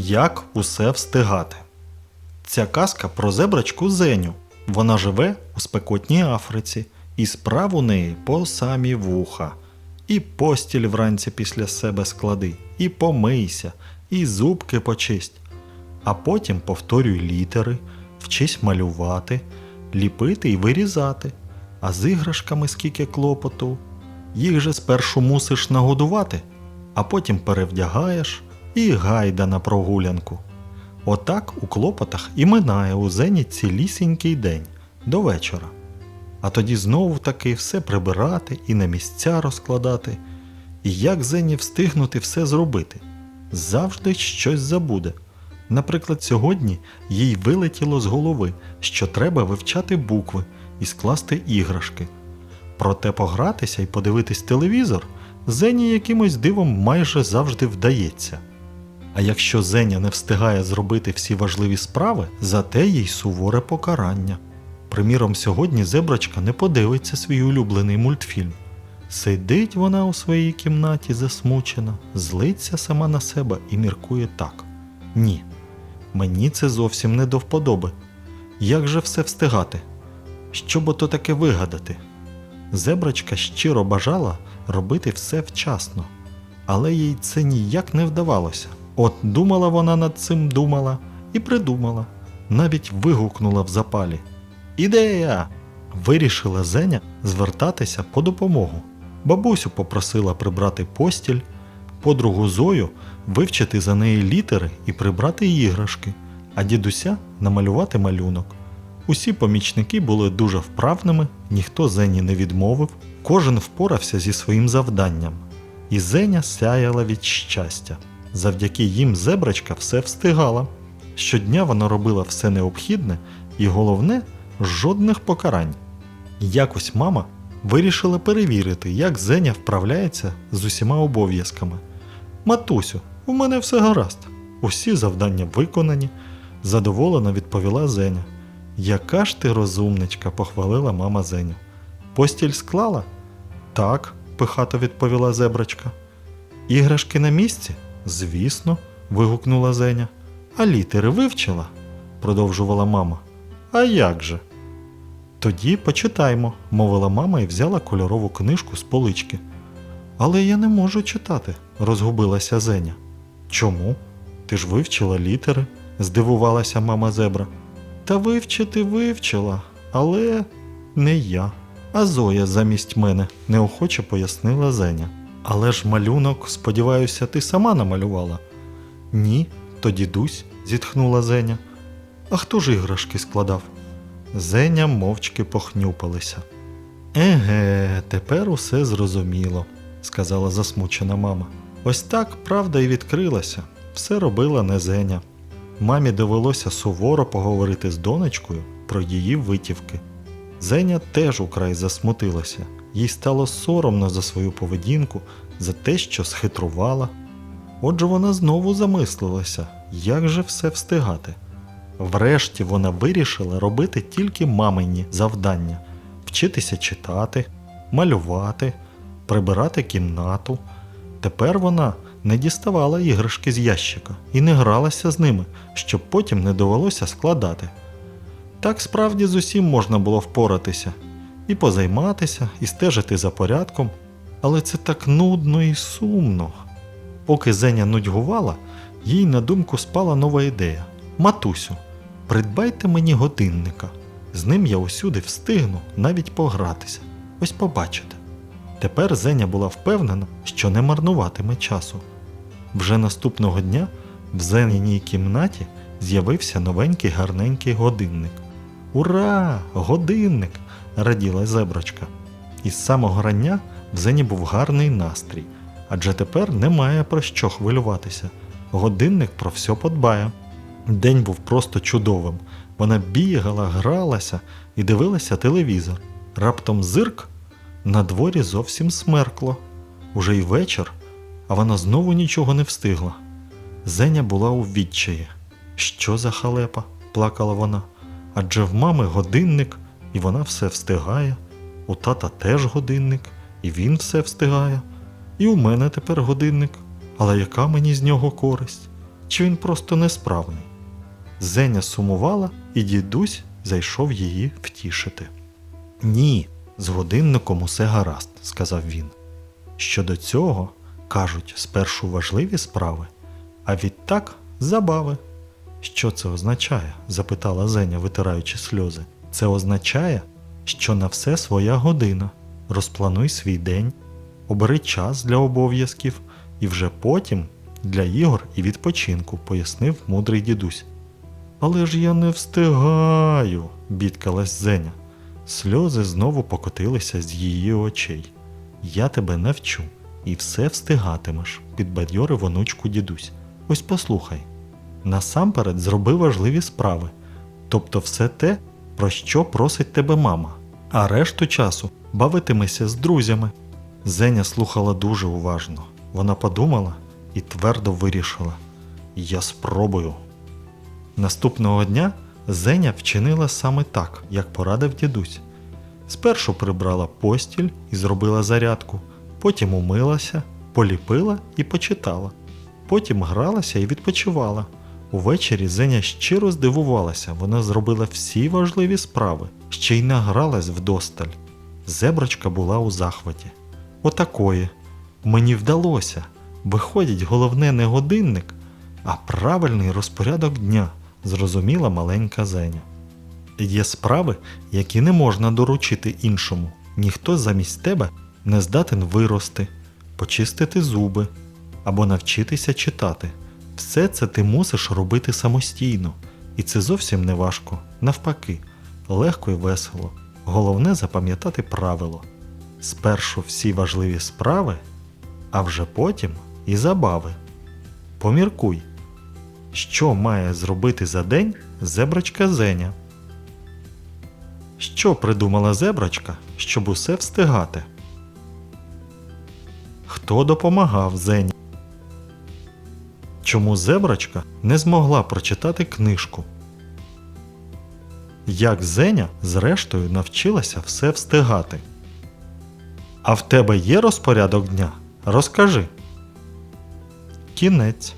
Як усе встигати. Ця казка про зебрачку Зеню. Вона живе у спекотній Африці, і справ у неї по самі вуха. І постіль вранці після себе склади, і помийся, і зубки почисть. А потім повторюй літери, вчись малювати, ліпити і вирізати. А з іграшками скільки клопоту. Їх же спершу мусиш нагодувати, а потім перевдягаєш і гайда на прогулянку. Отак у клопотах і минає у Зені цілісінький день до вечора. А тоді знову таки все прибирати і на місця розкладати. І як Зені встигнути все зробити? Завжди щось забуде. Наприклад, сьогодні їй вилетіло з голови, що треба вивчати букви і скласти іграшки. Проте погратися і подивитись телевізор Зені якимось дивом майже завжди вдається. А якщо Зеня не встигає зробити всі важливі справи, зате їй суворе покарання. Приміром, сьогодні зебрачка не подивиться свій улюблений мультфільм. Сидить вона у своїй кімнаті засмучена, злиться сама на себе і міркує так: ні, мені це зовсім не до вподоби. Як же все встигати? Що б ото таке вигадати? Зебрачка щиро бажала робити все вчасно, але їй це ніяк не вдавалося. От думала вона над цим думала і придумала, навіть вигукнула в запалі. Ідея! Вирішила Зеня звертатися по допомогу. Бабусю попросила прибрати постіль, подругу Зою вивчити за неї літери і прибрати іграшки, а дідуся намалювати малюнок. Усі помічники були дуже вправними, ніхто Зені не відмовив, кожен впорався зі своїм завданням, і Зеня сяяла від щастя. Завдяки їм зебрачка все встигала. Щодня вона робила все необхідне і головне жодних покарань. Якось мама вирішила перевірити, як Зеня вправляється з усіма обов'язками. Матусю, у мене все гаразд. Усі завдання виконані, задоволено відповіла Зеня. Яка ж ти розумничка, похвалила мама Зеню. Постіль склала? Так, пихато відповіла зебрачка. Іграшки на місці? Звісно, вигукнула Зеня. А літери вивчила? продовжувала мама. А як же? Тоді почитаймо, мовила мама і взяла кольорову книжку з полички. Але я не можу читати, розгубилася Зеня. Чому? Ти ж вивчила літери, здивувалася мама зебра. Та вивчити вивчила, але не я, а Зоя замість мене, неохоче пояснила Зеня. Але ж малюнок, сподіваюся, ти сама намалювала. Ні, то дідусь, зітхнула Зеня. А хто ж іграшки складав? Зеня мовчки похнюпалися. Еге, тепер усе зрозуміло, сказала засмучена мама. Ось так правда і відкрилася. Все робила не Зеня. Мамі довелося суворо поговорити з донечкою про її витівки. Зеня теж украй засмутилася, їй стало соромно за свою поведінку, за те, що схитрувала. Отже, вона знову замислилася, як же все встигати. Врешті вона вирішила робити тільки мамині завдання вчитися читати, малювати, прибирати кімнату. Тепер вона не діставала іграшки з ящика і не гралася з ними, щоб потім не довелося складати. Так справді з усім можна було впоратися і позайматися, і стежити за порядком, але це так нудно і сумно. Поки Зеня нудьгувала, їй на думку спала нова ідея. Матусю, придбайте мені годинника. З ним я усюди встигну навіть погратися. Ось побачите. Тепер Зеня була впевнена, що не марнуватиме часу. Вже наступного дня в Зеніній кімнаті з'явився новенький гарненький годинник. Ура! Годинник! Раділа зеброчка. І з самого рання в Зені був гарний настрій, адже тепер немає про що хвилюватися. Годинник про все подбає. День був просто чудовим. Вона бігала, гралася і дивилася телевізор. Раптом зирк на дворі зовсім смеркло. Уже й вечір, а вона знову нічого не встигла. Зеня була у відчаї. Що за халепа? плакала вона. Адже в мами годинник, і вона все встигає. У тата теж годинник, і він все встигає. І у мене тепер годинник. Але яка мені з нього користь? чи він просто несправний? Зеня сумувала, і дідусь зайшов її втішити. Ні, з годинником усе гаразд, сказав він. Щодо цього, кажуть, спершу важливі справи, а відтак забави. Що це означає? запитала Зеня, витираючи сльози. Це означає, що на все своя година. Розплануй свій день, обери час для обов'язків і вже потім для ігор і відпочинку, пояснив мудрий дідусь. Але ж я не встигаю, бідкалась Зеня. Сльози знову покотилися з її очей. Я тебе навчу, і все встигатимеш, підбадьорив онучку дідусь. Ось послухай. Насамперед зроби важливі справи, тобто все те, про що просить тебе мама, а решту часу бавитимешся з друзями. Зеня слухала дуже уважно. Вона подумала і твердо вирішила: Я спробую. Наступного дня Зеня вчинила саме так, як порадив дідусь. Спершу прибрала постіль і зробила зарядку, потім умилася, поліпила і почитала. Потім гралася і відпочивала. Увечері Зеня щиро здивувалася, вона зробила всі важливі справи, ще й награлась вдосталь. Зеброчка була у захваті. Отакої. Мені вдалося. Виходить, головне не годинник, а правильний розпорядок дня, зрозуміла маленька Зеня. Є справи, які не можна доручити іншому. Ніхто замість тебе не здатен вирости, почистити зуби або навчитися читати. Все це ти мусиш робити самостійно, і це зовсім не важко. Навпаки, легко і весело. Головне запам'ятати правило. Спершу всі важливі справи, а вже потім і забави. Поміркуй, що має зробити за день зебрачка Зеня. Що придумала зебрачка, щоб усе встигати? Хто допомагав Зені? Чому зебрачка не змогла прочитати книжку? Як Зеня зрештою навчилася все встигати? А в тебе є розпорядок дня? Розкажи. Кінець.